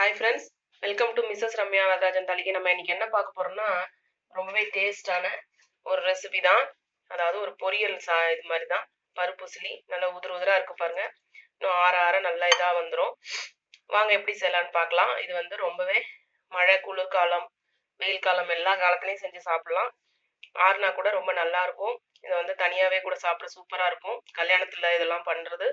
Hi friends welcome to Mrs Ramya Vararajan தாலிக்கு நம்ம இன்னைக்கு என்ன பார்க்க போறோம்னா ரொம்பவே டேஸ்டான ஒரு ரெசிபி தான். அதாவது ஒரு பொரியல் சா இது மாதிரி தான் பருப்பு சிலி நல்லா உதிர உதிரா இருக்கு பாருங்க. இன்னும் ஆற ஆற நல்லா இதாக வந்துடும் வாங்க எப்படி செய்யலாம்னு பார்க்கலாம். இது வந்து ரொம்பவே மழை குளிர்காலம் வெயில் காலம் எல்லா காலத்துலேயும் செஞ்சு சாப்பிடலாம். ஆறுனா கூட ரொம்ப நல்லா இருக்கும். இதை வந்து தனியாகவே கூட சாப்பிட சூப்பராக இருக்கும். கல்யாணத்தில் இதெல்லாம் பண்ணுறது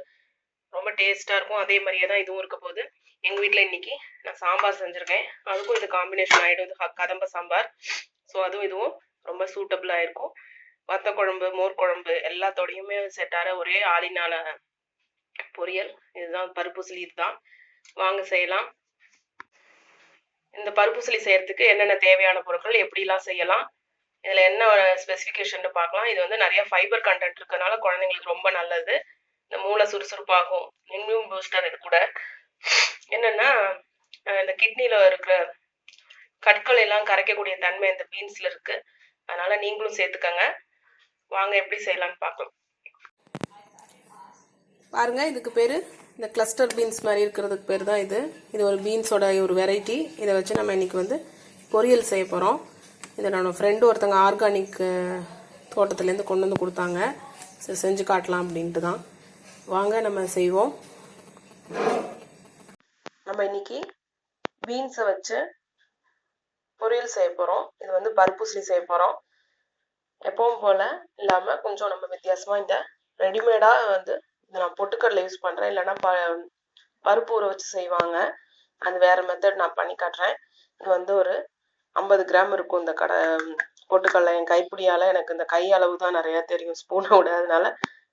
ரொம்ப டேஸ்ட்டாக இருக்கும். அதே மாதிரியே தான் இதுவும் இருக்க போகுது. எங்கள் வீட்டில் இன்னைக்கு நான் சாம்பார் செஞ்சுருக்கேன். அதுக்கும் இது காம்பினேஷன் ஆகிடும் இது கதம்ப சாம்பார். ஸோ அதுவும் இதுவும் ரொம்ப சூட்டபிளாக இருக்கும் வத்த குழம்பு மோர் குழம்பு எல்லாத்தோடையுமே செட்டார ஒரே ஆளினால பொரியல். இதுதான் பருப்பு சிலி இதுதான். வாங்க செய்யலாம். இந்த பருப்பு சிலி செய்யறதுக்கு என்னென்ன தேவையான பொருட்கள் எப்படிலாம் செய்யலாம் இதில் என்ன ஸ்பெசிஃபிகேஷன் பார்க்கலாம். இது வந்து நிறைய ஃபைபர் கண்டென்ட் இருக்கனால குழந்தைங்களுக்கு ரொம்ப நல்லது. இந்த மூளை சுறுசுறுப்பாகும். இம்யூன் பூஸ்டர் இது கூட. என்னன்னா இந்த கிட்னில இருக்கிற கற்கள் எல்லாம் கரைக்கக்கூடிய தன்மை இந்த பீன்ஸ்ல இருக்கு. அதனால நீங்களும் சேர்த்துக்கங்க. வாங்க எப்படி செய்யலாம்னு பார்க்கலாம். பாருங்க இதுக்கு பேர் இந்த கிளஸ்டர் பீன்ஸ் மாதிரி இருக்கிறதுக்கு பேர் தான் இது. இது ஒரு பீன்ஸோட ஒரு வெரைட்டி இதை வச்சு நம்ம இன்னைக்கு வந்து பொரியல் செய்ய போகிறோம் இதை நான் ஃப்ரெண்டு ஒருத்தங்க ஆர்கானிக் தோட்டத்துலேருந்து கொண்டு வந்து கொடுத்தாங்க. சரி செஞ்சு காட்டலாம் அப்படின்ட்டு தான். வாங்க நம்ம செய்வோம். நம்ம இன்னைக்கு பீன்ஸை வச்சு பொரியல் செய்ய போகிறோம் இது வந்து பருப்புசிலி செய்ய போகிறோம் எப்பவும் போல் இல்லாமல் கொஞ்சம் நம்ம வித்தியாசமாக இந்த ரெடிமேடாக வந்து இது நான் பொட்டுக்கடலை யூஸ் பண்ணுறேன் இல்லைன்னா ப பருப்பு ஊற வச்சு செய்வாங்க. அது வேற மெத்தட் நான் பண்ணி காட்டுறேன். இது வந்து ஒரு ஐம்பது கிராம் இருக்கும் இந்த கடை பொட்டுக்கடலை. என் கைப்பிடியால் எனக்கு இந்த கை அளவு தான் நிறையா தெரியும் ஸ்பூனை விட. அதனால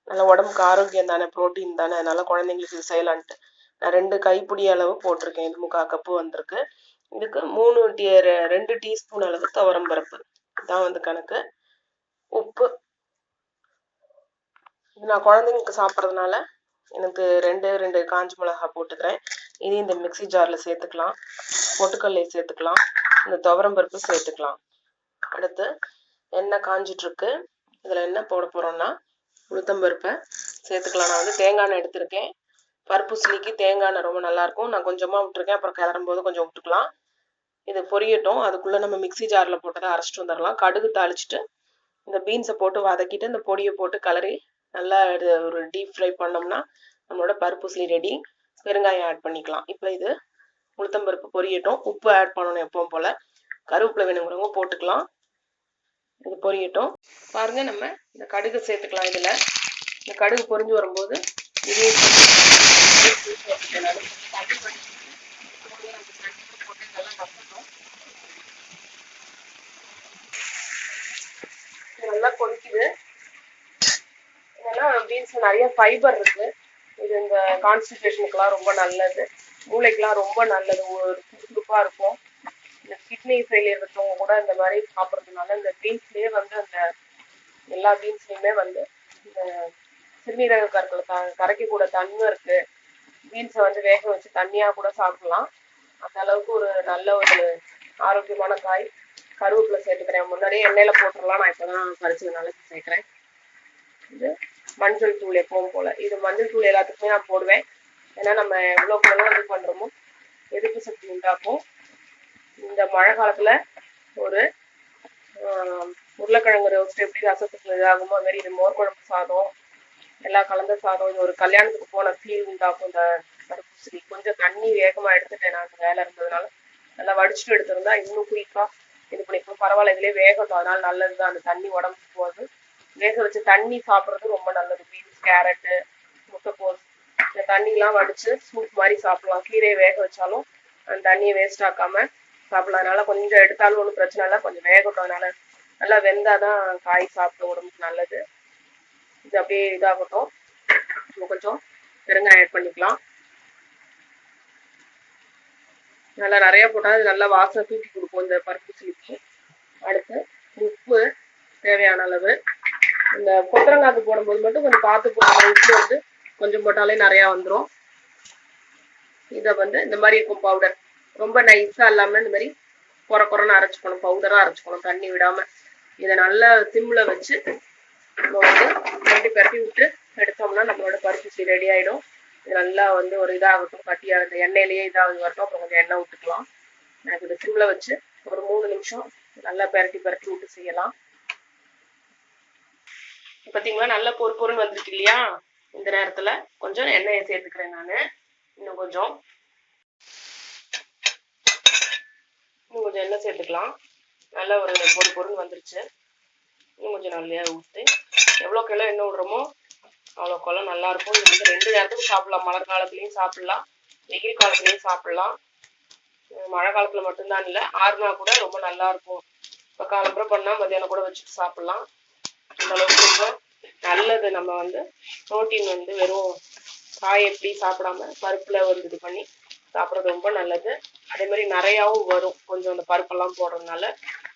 நல்ல உடம்புக்கு ஆரோக்கியம் தானே ப்ரோட்டீன் தானே. அதனால குழந்தைங்களுக்கு இது செய்யலான்ட்டு நான் ரெண்டு கைப்பிடி அளவு போட்டிருக்கேன். இது முக்கால் கப்பு வந்திருக்கு. இதுக்கு மூணு டீ ரெ- ரெண்டு டீஸ்பூன் அளவு துவரம் பருப்பு. வந்து கணக்கு. உப்பு. இது நான் குழந்தைங்களுக்கு சாப்பிட்றதுனால எனக்கு ரெண்டு ரெண்டு காஞ்ச மிளகா போட்டுக்கிறேன். இதையும் இந்த மிக்ஸி ஜாரில் சேர்த்துக்கலாம். பொட்டுக்கல்லையை சேர்த்துக்கலாம். இந்த துவரம் பருப்பு சேர்த்துக்கலாம். அடுத்து எண்ணெய் காஞ்சிட்ருக்கு? இதில் என்ன போட போகிறோம்னா உளுத்தம்பருப்பை சேர்த்துக்கலாம். நான் வந்து தேங்காய் எண்ணெய் எடுத்திருக்கேன். பருப்பு சிலிக்கு தேங்காய் எண்ணெய் ரொம்ப நல்லா இருக்கும் நான் கொஞ்சமாக விட்டுருக்கேன். அப்புறம் கிளறும் போது கொஞ்சம் விட்டுக்கலாம். இது பொரியட்டும். அதுக்குள்ளே நம்ம மிக்ஸி ஜாரில் போட்டதை அரைச்சிட்டு வந்துடலாம். கடுகு தாளிச்சிட்டு இந்த பீன்ஸை போட்டு வதக்கிட்டு இந்த பொடியை போட்டு கலரி நல்லா இது ஒரு டீப் ஃப்ரை பண்ணோம்னா நம்மளோட பருப்பு சிலி ரெடி பெருங்காயம் ஆட் பண்ணிக்கலாம். இப்போ இது உளுத்தம்பருப்பு பொரியட்டும். உப்பு ஆட் பண்ணணும் எப்பவும் போல். கருவேப்பிலை வேணுங்கிறவங்க போட்டுக்கலாம். இது பொரியட்டும். பாருங்க நம்ம இந்த கடுகு சேர்த்துக்கலாம் இதில். இந்த கடுகு பொரிஞ்சு வரும்போது நல்லா கொதிக்குது. இதெல்லாம் பீன்ஸ் நிறைய ஃபைபர் இருக்கு. இது இந்த கான்ஸ்டிபேஷனுக்குலாம் ரொம்ப நல்லது. மூளைக்கெல்லாம் ரொம்ப நல்லது. ஒரு சுறுசுறுப்பா இருக்கும். இந்த கிட்னி ஃபெயிலியர் இருக்கவங்க கூட இந்த மாதிரி சாப்பிட்றதுனால இந்த பீன்ஸ்லயே வந்து அந்த எல்லா பீன்ஸ்லயுமே வந்து இந்த சிறுநீரக கற்களை த கரைக்கக்கூட தன்மை இருக்கு. பீன்ஸை வந்து வேக வச்சு தண்ணியா கூட சாப்பிடலாம். அந்த அளவுக்கு ஒரு நல்ல ஒரு ஆரோக்கியமான காய். கருவேப்பிலை சேர்த்துக்கிறேன். முன்னாடியே எண்ணெயில போட்டுடலாம். நான் இப்பதான் பறிச்சதுனால சேர்க்கிறேன். இது மஞ்சள் தூள் எப்பவும் போல. இது மஞ்சள் தூள் எல்லாத்துக்குமே நான் போடுவேன். ஏன்னா நம்ம எவ்வளோக்குள்ள இது பண்றோமோ எதிர்ப்பு சக்தி உண்டாக்கும். இந்த மழை காலத்துல ஒரு உருளைக்கிழங்கு ரோஸ்ட் எப்படி ரசத்துக்கு இதாகுமோ அது மாதிரி இது மோர் குழம்பு சாதம் எல்லாம் கலந்த சாதம் இது ஒரு கல்யாணத்துக்கு போன ஃபீல் உண்டாக்கும் இந்த தடுப்பூசி. கொஞ்சம் தண்ணி வேகமா எடுத்துட்டேன் நான் வேலை இருந்ததுனால. நல்லா வடிச்சுட்டு எடுத்திருந்தா இன்னும் குயிக்கா இது பண்ணிக்கலாம் பரவாயில்ல இதுலயே வேகட்டும். அதனால நல்லதுதான். அந்த தண்ணி உடம்புக்கு போகுது. வேக வச்சு தண்ணி சாப்பிட்றது ரொம்ப நல்லது. பீன்ஸ் கேரட்டு முட்டைக்கோஸ். இந்த தண்ணிலாம் வடிச்சு சூப் மாதிரி சாப்பிடலாம். கீரையை வேக வச்சாலும் அந்த தண்ணியை வேஸ்ட் ஆக்காம சாப்பிடலாம். அதனால கொஞ்சம் எடுத்தாலும் ஒன்றும் பிரச்சனை இல்லை. கொஞ்சம் வேகட்டும். அதனால நல்லா வெந்தாதான் காய் சாப்பிட உடம்புக்கு நல்லது. இது அப்படியே இதாகட்டும். நம்ம கொஞ்சம் பெருங்காயம் ஆட் பண்ணிக்கலாம். நல்லா நிறைய போட்டால் அது நல்லா வாசனை தூக்கி கொடுக்கும் இந்த பருப்பு சிலிக்கு. அடுத்து உப்பு தேவையான அளவு. இந்த கொத்தரங்காக்கு போடும்போது மட்டும் கொஞ்சம் பார்த்து போட்டு உப்பு வந்து கொஞ்சம் போட்டாலே நிறையா வந்துடும் இதை வந்து இந்த மாதிரி இருக்கும் பவுடர் ரொம்ப நைஸாக இல்லாமல் இந்த மாதிரி குறை குறைன்னு அரைச்சிக்கணும். பவுடராக அரைச்சிக்கணும். தண்ணி விடாமல் இதை நல்லா சிம்மில் வச்சு நம்ம வந்து ரெண்டு பரட்டி விட்டு எடுத்தோம்னா நம்மளோட பருப்பு ரெடி ஆயிடும். இது நல்லா வந்து ஒரு இதாகட்டும் கட்டியாக இந்த எண்ணெயிலேயே இதாக வரட்டும். அப்புறம் கொஞ்சம் எண்ணெய் விட்டுக்கலாம் நான் இதை சிம்மில் வச்சு ஒரு மூணு நிமிஷம் நல்லா பெரட்டி பரட்டி விட்டு செய்யலாம். பார்த்தீங்களா நல்ல பொறு பொருள் வந்துருக்கு இல்லையா? இந்த நேரத்துல கொஞ்சம் எண்ணெயை சேர்த்துக்கிறேன் நான். இன்னும் கொஞ்சம். இன்னும் கொஞ்சம் எண்ணெய் சேர்த்துக்கலாம். நல்ல ஒரு பொறு பொருள் வந்துருச்சு. இன்னும் கொஞ்சம் நல்லா ஊற்றி எவ்வளோக்கு எல்லாம் எண்ணெய் விடுறோமோ அவ்வளோக்கெல்லாம் நல்லா இருக்கும். இது வந்து ரெண்டு நேரத்துக்கும் சாப்பிடலாம். மழை காலத்துலேயும் சாப்பிடலாம். வெயில் காலத்துலேயும் சாப்பிடலாம். மழை காலத்துல மட்டும்தான் இல்லை ஆறுனா கூட ரொம்ப நல்லா இருக்கும். இப்போ காலம்புறம் பண்ணா மத்தியானம் கூட வச்சுட்டு சாப்பிடலாம். அந்த அளவுக்கு ரொம்ப நல்லது. நம்ம வந்து புரோட்டீன் வந்து வெறும் காய் எப்படி சாப்பிடாம பருப்புல வந்து இது பண்ணி சாப்பிட்றது ரொம்ப நல்லது. அதே மாதிரி நிறையாவும் வரும். கொஞ்சம் அந்த பருப்பெல்லாம் போடுறதுனால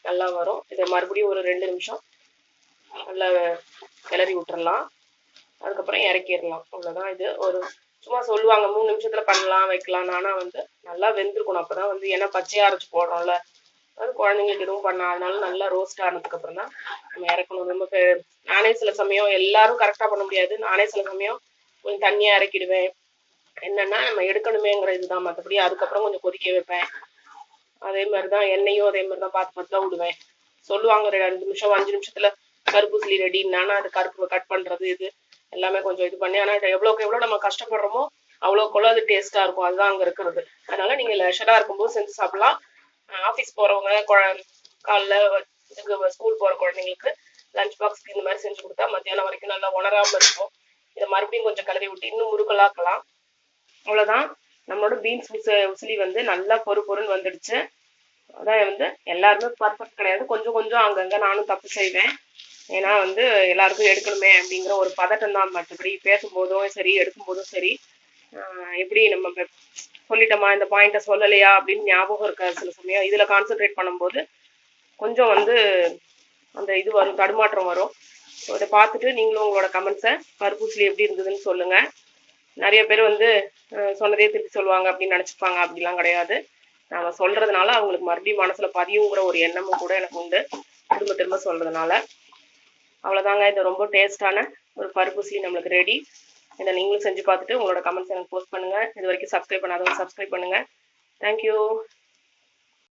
நல்லா வரும். இதை மறுபடியும் ஒரு ரெண்டு நிமிஷம் நல்லா கிளறி விட்டுறலாம். அதுக்கப்புறம் இறக்கிடலாம். அவ்வளோதான் இது ஒரு சும்மா சொல்லுவாங்க மூணு நிமிஷத்துல பண்ணலாம் வைக்கலாம். ஆனா வந்து நல்லா வெந்திருக்கணும். அப்பதான் வந்து ஏன்னா பச்சையா அரைச்சு போடுறோம்ல. அது குழந்தைங்களுக்கு எதுவும் பண்ணா அதனால நல்லா ரோஸ்ட் ஆனதுக்கு அப்புறம் தான் நம்ம இறக்கணும். ரொம்ப நானே சில சமயம் எல்லாரும் கரெக்டா பண்ண முடியாது. நானே சில சமயம் கொஞ்சம் தண்ணியா இறக்கிடுவேன். என்னன்னா நம்ம எடுக்கணுமேங்கிற இதுதான். மற்றபடி அதுக்கப்புறம் கொஞ்சம் கொதிக்க வைப்பேன். அதே மாதிரிதான் எண்ணெயும் அதே மாதிரி தான் பார்த்து பார்த்து தான் விடுவேன். சொல்லுவாங்க ரெண்டு நிமிஷம் அஞ்சு நிமிஷத்துல கருப்புசிலி ரெடின்னா அது கருப்பு கட் பண்றது இது எல்லாமே கொஞ்சம் இது பண்ணி ஆனா எவ்வளவுக்கு எவ்வளவு நம்ம கஷ்டப்படுறோமோ அவ்வளோக்கு அது டேஸ்டா இருக்கும். அதுதான் அங்க இருக்கிறது. அதனால நீங்க லெஷரா இருக்கும்போது செஞ்சு சாப்பிடலாம். ஆஃபீஸ் போறவங்க காலைல ஸ்கூல் போற குழந்தைங்களுக்கு லஞ்ச் பாக்ஸ்க்கு இந்த மாதிரி செஞ்சு கொடுத்தா மத்தியானம் வரைக்கும் நல்லா உணராம இருக்கும். இதை மறுபடியும் கொஞ்சம் கலரி விட்டு இன்னும் முறுக்கலாக்கலாம். அவ்வளவுதான். நம்மளோட பீன்ஸ் உசிலி வந்து நல்லா பொறு பொருன்னு வந்துடுச்சு. அதான் வந்து எல்லாருமே பர்ஃபெக்ட் கிடையாது. கொஞ்சம் கொஞ்சம் அங்கங்க நானும் தப்பு செய்வேன். ஏன்னா வந்து எல்லாருக்கும் எடுக்கணுமே அப்படிங்கிற ஒரு பதட்டம் தான். மற்றபடி பேசும்போதும் சரி எடுக்கும்போதும் சரி எப்படி நம்ம சொல்லிட்டோமா இந்த பாயிண்ட்டை சொல்லலையா அப்படின்னு ஞாபகம் இருக்க சில சமயம் இதுல கான்சென்ட்ரேட் பண்ணும்போது கொஞ்சம் வந்து அந்த இது வரும் தடுமாற்றம் வரும். ஸோ இதை பார்த்துட்டு நீங்களும் உங்களோட கமெண்ட்ஸை கருப்பூசிலி எப்படி இருந்ததுன்னு சொல்லுங்க. நிறைய பேர் வந்து சொன்னதே திருப்பி சொல்லுவாங்க அப்படின்னு நினச்சிப்பாங்க. அப்படிலாம் கிடையாது. நாம சொல்றதுனால அவங்களுக்கு மறுபடியும் மனசுல பதியுங்கிற ஒரு எண்ணமும் கூட எனக்கு உண்டு. திரும்ப திரும்ப சொல்றதுனால. அவ்வளோதாங்க இது ரொம்ப டேஸ்டான ஒரு பருப்புசிலி நம்மளுக்கு ரெடி இதை நீங்களும் செஞ்சு பார்த்துட்டு உங்களோட கமெண்ட்ஸ் எனக்கு போஸ்ட் பண்ணுங்க. இது வரைக்கும் சப்ஸ்கிரைப் பண்ணாதவங்க சப்ஸ்கிரைப் பண்ணுங்க. தேங்க்யூ